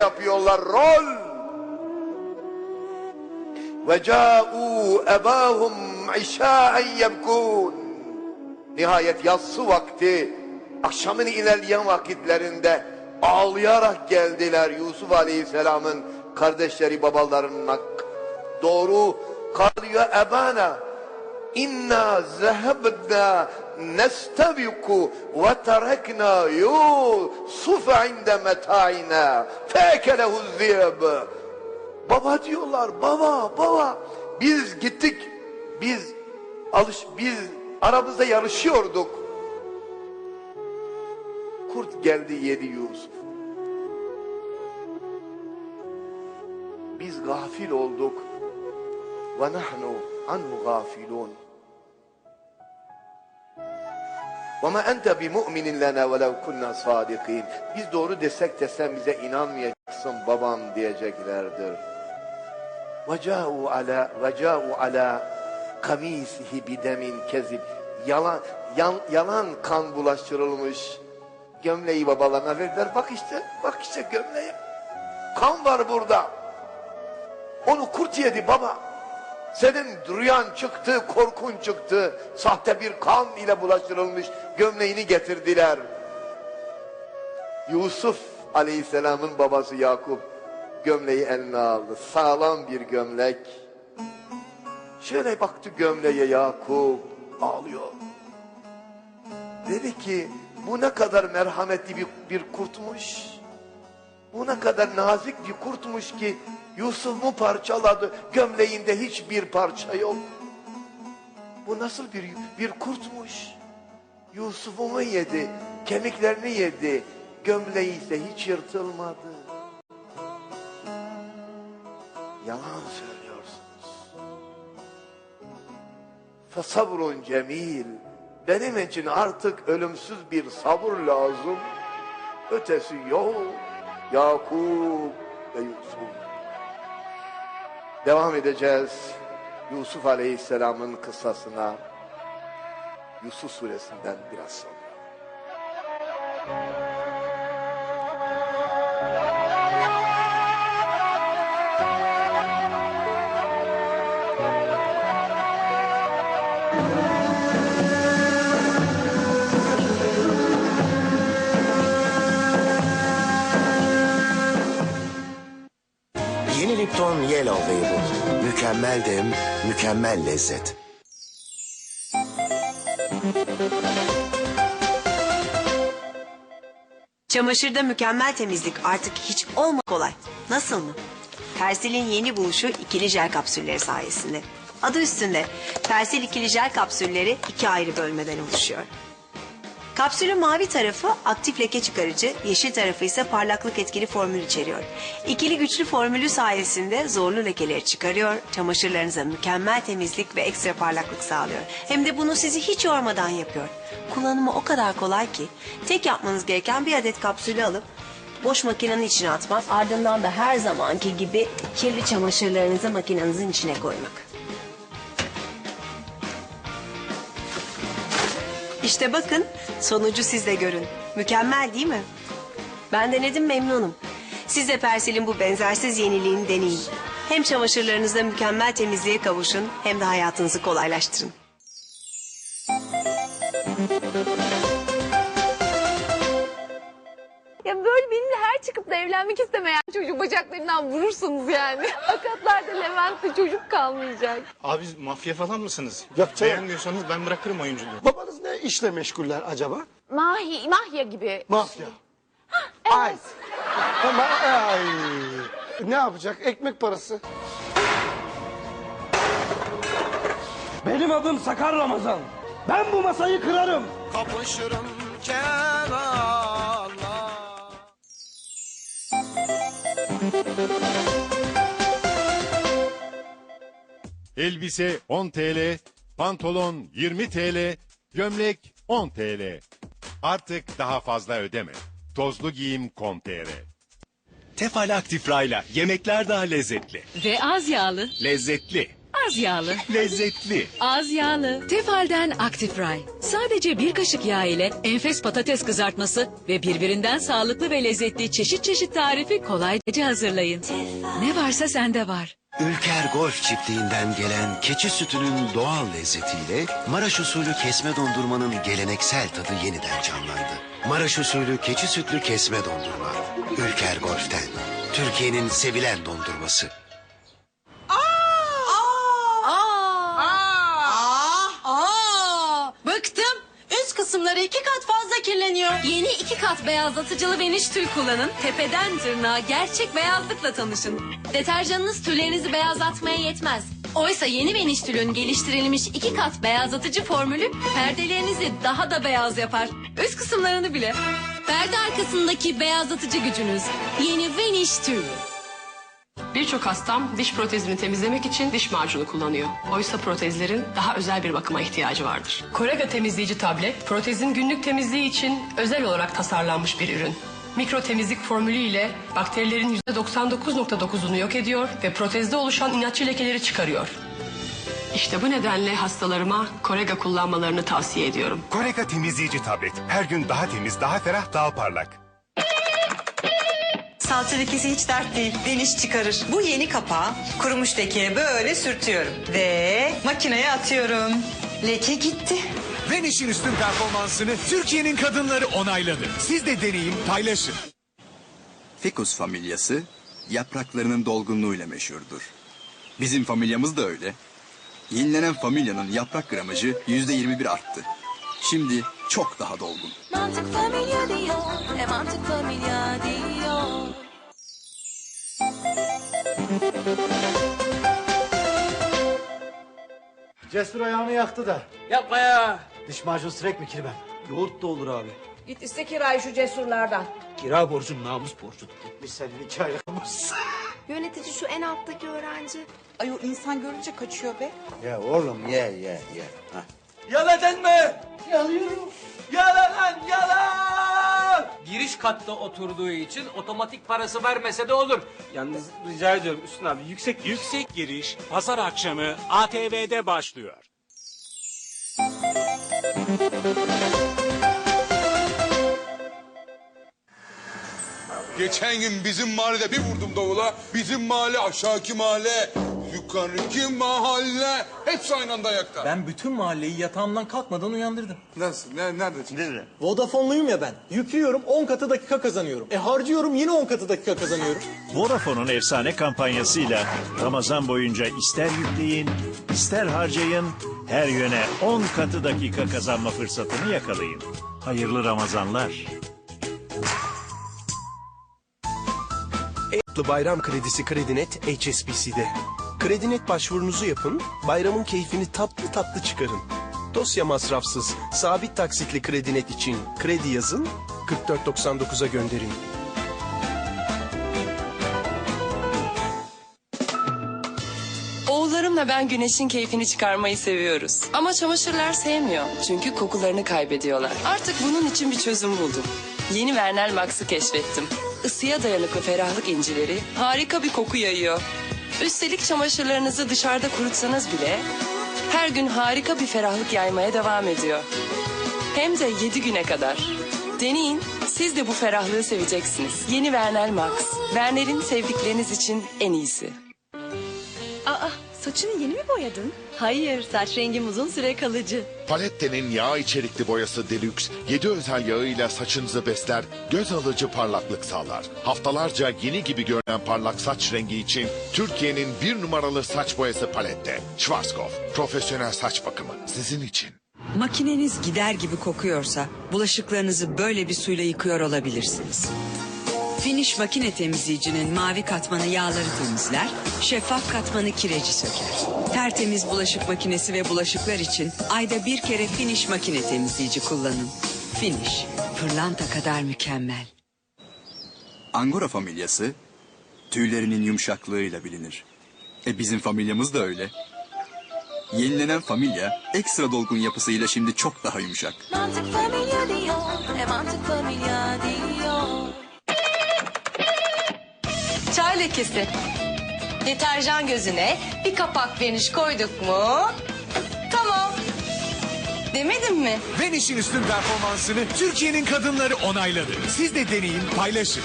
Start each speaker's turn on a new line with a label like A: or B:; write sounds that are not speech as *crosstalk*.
A: yapıyorlar rol. Ve câ'û ebâhum işâen yebkûn. Nihayet yatsı vakti, akşamın ilerleyen vakitlerinde ağlayarak geldiler Yusuf Aleyhisselam'ın kardeşleri babalarına doğru kalıyor ebana inna zehebna ve terekna Yusuf inde meta'ina fekelehu ziyeb baba diyorlar baba baba biz gittik biz alış biz aramızda yarışıyorduk. Kurt geldi yedi Yusuf. Biz gafil olduk. Ve nahnu anhu gafilun bi mu'minin lana ve lev kunna sadikin biz doğru desek de sen bize inanmayacaksın babam diyeceklerdir. Ala ve ca'u ala kamisihi bidemin kezib. Yalan yan, yalan kan bulaştırılmış. Gömleği babalarına verdiler. Bak işte bak işte gömleği kan var burada. Onu kurt yedi baba. Senin rüyan çıktı, korkun çıktı. Sahte bir kan ile bulaştırılmış gömleğini getirdiler. Yusuf aleyhisselamın babası Yakup gömleği eline aldı. Sağlam bir gömlek. Şöyle baktı gömleğe Yakup ağlıyor. Dedi ki bu ne kadar merhametli bir, bir kurtmuş. Bu ne kadar nazik bir kurtmuş ki Yusuf'u parçaladı. Gömleğinde hiçbir parça yok. Bu nasıl bir bir kurtmuş? Yusuf'umu yedi, kemiklerini yedi. Gömleği ise hiç yırtılmadı. Yalan söylüyorsunuz. Fesabrun cemil. Benim için artık ölümsüz bir sabır lazım. Ötesi yok. Yakup ve Yusuf. Devam edeceğiz. Yusuf Aleyhisselam'ın kıssasına. Yusuf suresinden biraz sonra.
B: Lipton Yellow Label. Mükemmel dem, mükemmel lezzet.
C: Çamaşırda mükemmel temizlik artık hiç olma kolay. Nasıl mı? Persil'in yeni buluşu ikili jel kapsülleri sayesinde. Adı üstünde. Persil ikili jel kapsülleri iki ayrı bölmeden oluşuyor. Kapsülün mavi tarafı aktif leke çıkarıcı, yeşil tarafı ise parlaklık etkili formül içeriyor. İkili güçlü formülü sayesinde zorlu lekeleri çıkarıyor, çamaşırlarınıza mükemmel temizlik ve ekstra parlaklık sağlıyor. Hem de bunu sizi hiç yormadan yapıyor. Kullanımı o kadar kolay ki tek yapmanız gereken bir adet kapsülü alıp boş makinenin içine atmak, ardından da her zamanki gibi kirli çamaşırlarınızı makinenizin içine koymak. İşte bakın sonucu siz de görün. Mükemmel değil mi? Ben denedim memnunum. Siz de Persil'in bu benzersiz yeniliğini deneyin. Hem çamaşırlarınızda mükemmel temizliğe kavuşun hem de hayatınızı kolaylaştırın.
D: Evlenmek istemeyen çocuk bacaklarından vurursunuz yani. *laughs* Akatlarda Levent'te çocuk kalmayacak.
E: Abi mafya falan mısınız?
F: Yok canım.
E: Beğenmiyorsanız ben bırakırım oyunculuğu.
F: Babanız ne işle meşguller acaba?
D: Mahi, mahya gibi.
F: Mafya. Ay. Ama ay. Ne yapacak? Ekmek parası. Benim adım Sakar Ramazan. Ben bu masayı kırarım.
B: Kapışırım kenarla.
G: Elbise 10 TL, pantolon 20 TL, gömlek 10 TL. Artık daha fazla ödeme. Tozlu giyim.com.tr
H: Tefal Aktif Ray'la yemekler daha lezzetli.
I: Ve az yağlı.
H: Lezzetli. Az yağlı.
G: Lezzetli.
H: Az yağlı. Tefal'den Active Fry. Sadece bir kaşık yağ ile enfes patates kızartması ve birbirinden sağlıklı ve lezzetli çeşit çeşit tarifi kolayca hazırlayın. Ne varsa sende var.
B: Ülker Golf çiftliğinden gelen keçi sütünün doğal lezzetiyle Maraş usulü kesme dondurmanın geleneksel tadı yeniden canlandı. Maraş usulü keçi sütlü kesme dondurma. Ülker Golf'ten. Türkiye'nin sevilen dondurması.
H: Aa, bıktım. Üst kısımları iki kat fazla kirleniyor. Yeni iki kat beyazlatıcılı Veniş tül kullanın. Tepeden tırnağa gerçek beyazlıkla tanışın. Deterjanınız tüllerinizi beyazlatmaya yetmez. Oysa yeni Veniş tülün geliştirilmiş iki kat beyazlatıcı formülü perdelerinizi daha da beyaz yapar. Üst kısımlarını bile. Perde arkasındaki beyazlatıcı gücünüz. Yeni Veniş tül.
I: Birçok hastam diş protezini temizlemek için diş macunu kullanıyor. Oysa protezlerin daha özel bir bakıma ihtiyacı vardır. Korega temizleyici tablet, protezin günlük temizliği için özel olarak tasarlanmış bir ürün. Mikro temizlik formülü ile bakterilerin %99.9'unu yok ediyor ve protezde oluşan inatçı lekeleri çıkarıyor. İşte bu nedenle hastalarıma Korega kullanmalarını tavsiye ediyorum.
G: Koreka temizleyici tablet. Her gün daha temiz, daha ferah, daha parlak.
C: Salça lekesi hiç dert değil. Deniş çıkarır. Bu yeni kapağı kurumuş lekeye böyle sürtüyorum. Ve makineye atıyorum. Leke gitti.
J: Veniş'in üstün performansını Türkiye'nin kadınları onayladı. Siz de deneyin, paylaşın.
K: Ficus familyası yapraklarının dolgunluğuyla meşhurdur. Bizim familyamız da öyle. Yenilenen familyanın yaprak gramajı yüzde 21 arttı. Şimdi çok daha dolgun.
H: Mantık familya diyor. E mantık familya diyor.
F: Cesur ayağını yaktı da.
L: Yapma ya.
F: Diş macunu sürek mi kirmem? Yoğurt da olur abi.
L: Git iste kirayı şu cesurlardan.
F: Kira borcun namus borcudur. Gitmiş senin iki ayağımız.
D: Yönetici şu en alttaki öğrenci.
L: Ay o insan görünce kaçıyor be.
A: Ya oğlum ye ye ye. Hah.
F: Yaladın mı? Yalıyorum. Yalan lan yalan. Giriş katta oturduğu için otomatik parası vermese de olur. Yalnız rica ediyorum Üstün abi yüksek
J: Yüksek giriş pazar akşamı ATV'de başlıyor.
B: Geçen gün bizim mahallede bir vurdum davula. Bizim mahalle aşağıki mahalle, yukarıki mahalle hepsi aynı anda ayakta.
F: Ben bütün mahalleyi yatağımdan kalkmadan uyandırdım.
B: Nasıl? Ne, nerede? Nerede?
F: Vodafone'luyum ya ben. Yüklüyorum 10 katı dakika kazanıyorum. E harcıyorum yine 10 katı dakika kazanıyorum.
J: Vodafone'un efsane kampanyasıyla Ramazan boyunca ister yükleyin, ister harcayın, her yöne 10 katı dakika kazanma fırsatını yakalayın. Hayırlı Ramazanlar.
K: Bayram kredisi Kredinet HSBC'de. Kredinet başvurunuzu yapın, bayramın keyfini tatlı tatlı çıkarın. Dosya masrafsız, sabit taksitli Kredinet için kredi yazın, 4499'a gönderin.
I: Oğullarımla ben güneşin keyfini çıkarmayı seviyoruz. Ama çamaşırlar sevmiyor. Çünkü kokularını kaybediyorlar. Artık bunun için bir çözüm buldum. Yeni Vernel Max'ı keşfettim. Isıya dayanıklı ferahlık incileri harika bir koku yayıyor. Üstelik çamaşırlarınızı dışarıda kurutsanız bile her gün harika bir ferahlık yaymaya devam ediyor. Hem de 7 güne kadar. Deneyin, siz de bu ferahlığı seveceksiniz. Yeni Vernel Max. Vernel'in sevdikleriniz için en iyisi.
H: Saçını yeni mi boyadın? Hayır, saç rengim uzun süre kalıcı.
G: Palette'nin yağ içerikli boyası Deluxe, 7 özel yağıyla saçınızı besler, göz alıcı parlaklık sağlar. Haftalarca yeni gibi görünen parlak saç rengi için Türkiye'nin bir numaralı saç boyası Palette. Schwarzkopf, profesyonel saç bakımı sizin için.
C: Makineniz gider gibi kokuyorsa bulaşıklarınızı böyle bir suyla yıkıyor olabilirsiniz. Finish makine temizleyicinin mavi katmanı yağları temizler, şeffaf katmanı kireci söker. Tertemiz bulaşık makinesi ve bulaşıklar için ayda bir kere Finish makine temizleyici kullanın. Finish, pırlanta kadar mükemmel.
K: Angora familyası tüylerinin yumuşaklığıyla bilinir. E bizim familyamız da öyle. Yenilenen familya ekstra dolgun yapısıyla şimdi çok daha yumuşak.
H: Mantık familya diyor. E mantık familya diyor.
I: Lekesi.
H: Deterjan gözüne bir kapak veniş koyduk mu? Tamam. Demedim mi?
M: Veniş'in üstün performansını Türkiye'nin kadınları onayladı. Siz de deneyin, paylaşın.